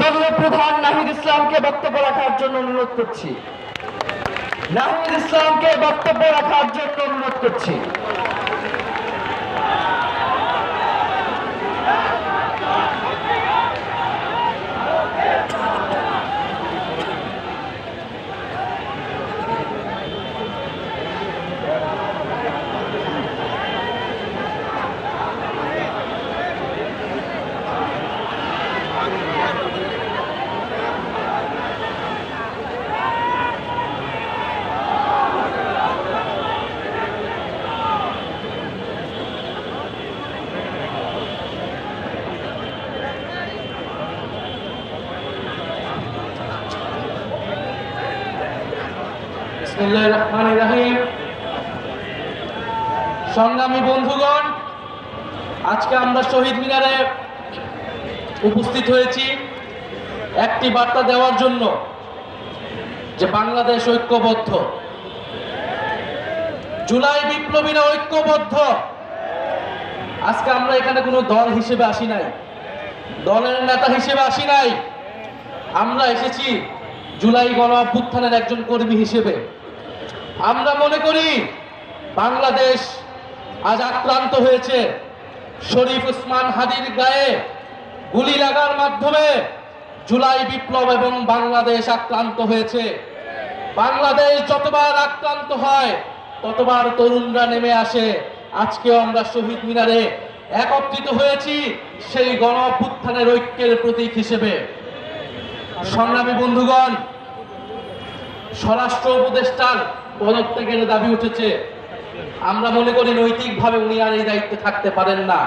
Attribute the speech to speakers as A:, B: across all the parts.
A: দলীয় প্রধান নাহিদ ইসলামকে বক্তব্য রাখার জন্য অনুরোধ করছি। নাহিদ ইসলামকে বক্তব্য রাখার জন্য অনুরোধ করছি।
B: সংগ্রামী বন্ধুগণ, আজকে আমরা শহীদ মিনারে উপস্থিত হয়েছি। একটি বার্তা দেওয়ার জন্য যে বাংলাদেশ ঐক্যবদ্ধ। জুলাই বিপ্লবীরা ঐক্যবদ্ধ। আজকে আমরা এখানে কোনো দল হিসেবে আসি নাই। দলের নেতা হিসেবে আসি নাই। আমরা এসেছি জুলাই গণ একজন কর্মী হিসেবে। আমরা মনে করি বাংলাদেশ আজ আক্রান্ত হয়েছে। শরীফ উসমান হাদির গায়ে গুলি লাগার মাধ্যমে জুলাই বিপ্লব এবং বাংলাদেশ আক্রান্ত হয়েছে। বাংলাদেশ যতবার আক্রান্ত হয়, ততবার তরুণরা নেমে আসে। আজকেও আমরা শহীদ মিনারে একত্রিত হয়েছি সেই গণ অভ্যুত্থানের ঐক্যের প্রতীক হিসেবে। সংগ্রামী বন্ধুগণ, স্বরাষ্ট্র উপদেষ্টার পদত্যাগের দাবি উঠেছে। আমরা মনে করি নৈতিকভাবে উনি আর এই দায়িত্বে থাকতে পারেন না।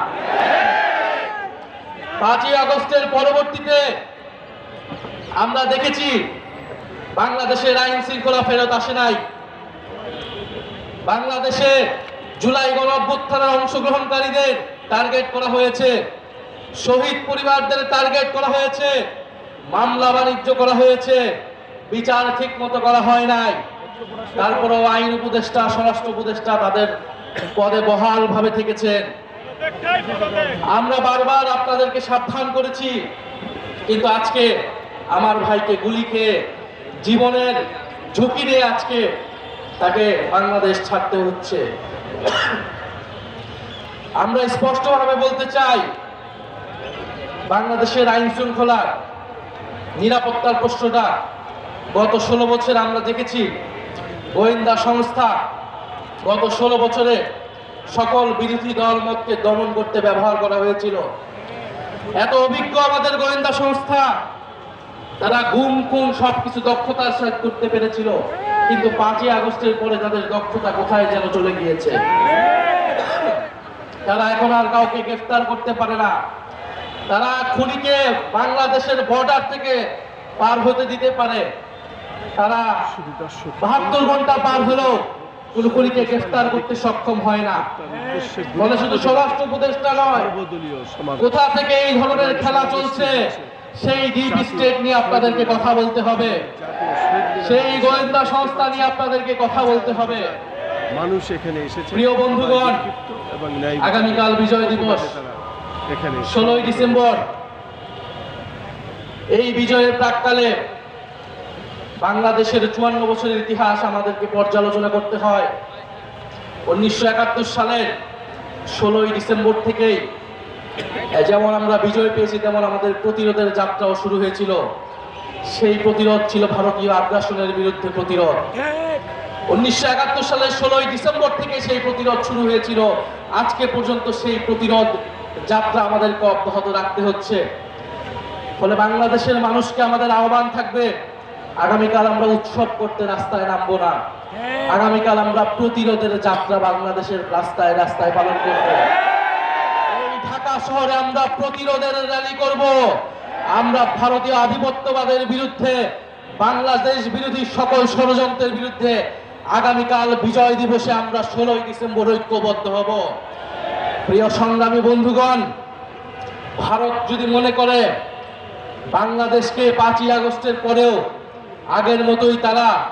B: পাঁচই আগস্টের পরবর্তীতে আমরা দেখেছি বাংলাদেশের আইন শৃঙ্খলা ফেরত আসে নাই। বাংলাদেশে জুলাই গণ অভ্যুত্থানের অংশগ্রহণকারীদের টার্গেট করা হয়েছে। শহীদ পরিবারদের টার্গেট করা হয়েছে। মামলা বাণিজ্য করা হয়েছে। বিচার ঠিক মতো করা হয় নাই। তারপরেও আইন উপদেষ্টা, স্বরাষ্ট্র উপদেষ্টা তাদের পদে বহাল ভাবে থেকেছেন আমরা বারবার আপনাদেরকে সাবধান করেছি, কিন্তু আজকে আমার ভাইকে গুলি খেয়ে জীবনের ঝুঁকি নিয়ে আজকে তাকে বাংলাদেশ ছাড়তে হচ্ছে। আমরা স্পষ্টভাবে বলতে চাই, বাংলাদেশের আইন শৃঙ্খলার নিরাপত্তার প্রশ্নটা গত ষোলো বছর আমরা দেখেছি। গোয়েন্দা সংস্থা গত ষোলো বছরে সকল বিরোধী দল মতকে দমন করতে ব্যবহার করা হয়েছিল। এত অভিজ্ঞ আমাদের গোয়েন্দা সংস্থা, তারা গুম, খুন সবকিছু দক্ষতার সাথে করতে পেরেছিল। কিন্তু পাঁচই আগস্টের পরে তাদের দক্ষতা কোথায় যেন চলে গিয়েছে? তারা এখন আর কাউকে গ্রেফতার করতে পারে না। তারা খুনিকে বাংলাদেশের বর্ডার থেকে পার হতে দিতে পারে। তারা বাহাত্তর ঘণ্টা পার হলেও কোন খুনিকে গ্রেফতার করতে সক্ষম হয় না। বলে শুধু স্বরাষ্ট্র উপদেষ্টা নয় কোথা থেকে এই ধরনের খেলা চলছে সেই ডিপ স্টেট নিয়ে আপনাদেরকে কথা বলতে হবে। সেই গোয়েন্দা সংস্থা নিয়ে আপনাদেরকে কথা বলতে হবে।
C: মানুষ এখানে এসেছে।
B: প্রিয় বন্ধুগণ, আগামীকাল বিজয় দিবস।
C: এখানে
B: ষোলোই ডিসেম্বর এই বিজয়ের প্রাককালে বাংলাদেশের চুয়ান্ন বছরের ইতিহাস আমাদেরকে পর্যালোচনা করতে হয়। উনিশশো একাত্তর সালের ষোলোই ডিসেম্বর থেকেই যেমন আমরা বিজয় পেয়েছি, তেমন আমাদের প্রতিরোধের যাত্রাও শুরু হয়েছিল। সেই প্রতিরোধ ছিল ভারতীয় আগ্রাসনের বিরুদ্ধে প্রতিরোধ। উনিশশো একাত্তর সালের ষোলোই ডিসেম্বর থেকে সেই প্রতিরোধ শুরু হয়েছিল। আজকে পর্যন্ত সেই প্রতিরোধ যাত্রা আমাদেরকে অব্যাহত রাখতে হচ্ছে। ফলে বাংলাদেশের মানুষকে আমাদের আহ্বান থাকবে আগামীকাল আমরা উৎসব করতে রাস্তায় নামবো না। আগামীকাল আমরা প্রতিরোধের যাত্রা বাংলাদেশের রাস্তায় রাস্তায় পালন করব। এই ঢাকা শহরে আমরা প্রতিরোধের র্যালি করব। আমরা ভারতীয় আধিপত্যবাদের বিরুদ্ধে বাংলাদেশ বিরোধী সকল ষড়যন্ত্রের বিরুদ্ধে আগামীকাল বিজয় দিবসে আমরা ষোলোই ডিসেম্বর ঐক্যবদ্ধ হব। প্রিয় সংগ্রামী বন্ধুগণ ভারত যদি মনে করে বাংলাদেশকে পাঁচই আগস্টের পরেও আগের মতোই তারা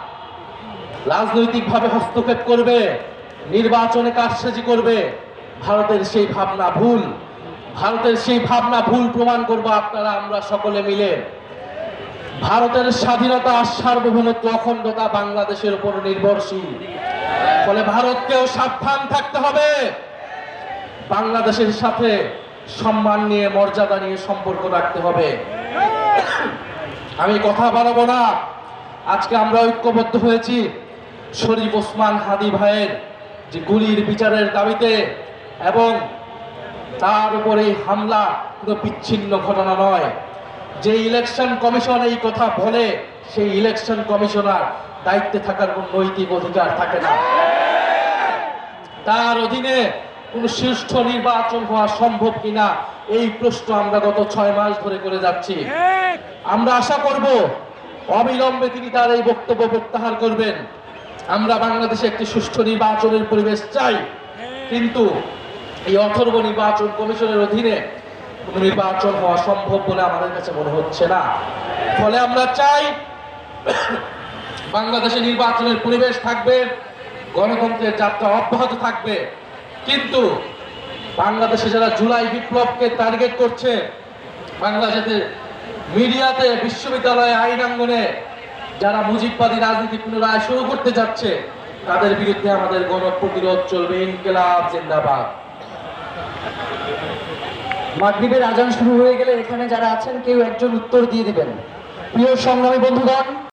B: রাজনৈতিকভাবে হস্তক্ষেপ করবে, নির্বাচনে কারসাজি করবে। ভারতের সেই ভাবনা ভুল, ভারতের সেই ভাবনা ভুল প্রমাণ করব আপনারা, আমরা সকলে মিলে। ভারতের স্বাধীনতা আর সার্বভৌমত্ব, অখণ্ডতা বাংলাদেশের উপর নির্ভরশীল। ফলে ভারতকেও সাবধান থাকতে হবে। বাংলাদেশের সাথে সম্মান নিয়ে, মর্যাদা নিয়ে সম্পর্ক রাখতে হবে। আমি কথা বাড়াবো না। আজকে আমরা ঐক্যবদ্ধ হয়েছি। শরীফ ওসমান হাদি ভাইয়ের যে গুলির বিচারের দাবিতে এবং তার উপরে হামলা কোনো বিচ্ছিন্ন ঘটনা নয়। যে ইলেকশন কমিশন এই কথা বলে সেই ইলেকশন কমিশনার দায়িত্বে থাকার কোন নৈতিক অধিকার থাকে না। তার অধীনে কোন সুষ্ঠ নির্বাচন হওয়া সম্ভব কিনা এই প্রশ্ন আমরা গত ছয় মাস ধরে করে যাচ্ছি। আমরা আশা করব অবিলম্বে তিনি তার এই বক্তব্য প্রত্যাহার করবেন। আমরা বাংলাদেশে একটি সুষ্ঠু নির্বাচনের পরিবেশ চাই, কিন্তু এই অথর্ব নির্বাচন কমিশনের অধীনে নির্বাচন হওয়া সম্ভব বলে আমাদের কাছে মনে হচ্ছে না। ফলে আমরা চাই বাংলাদেশে নির্বাচনের পরিবেশ থাকবে, গণতন্ত্রের যাত্রা অব্যাহত থাকবে। কিন্তু বাংলাদেশে যারা জুলাই বিপ্লবকে টার্গেট করছে, বাংলাদেশের মিডিয়াতে, বিশ্ববিদ্যালয়ে আইনাঙ্গনে যারা মুজিববাদী রাজনীতি পুনরায় শুরু করতে যাচ্ছে, তাদের বিরুদ্ধে আমাদের গণ প্রতিরোধ চলবে, ইনকেলাব, জিন্দাবাদ।
A: মাগরিবের আজান শুরু হয়ে গেলে এখানে যারা আছেন, কেউ একজন উত্তর দিয়ে দিবেন। প্রিয় সংগ্রামী বন্ধুগণ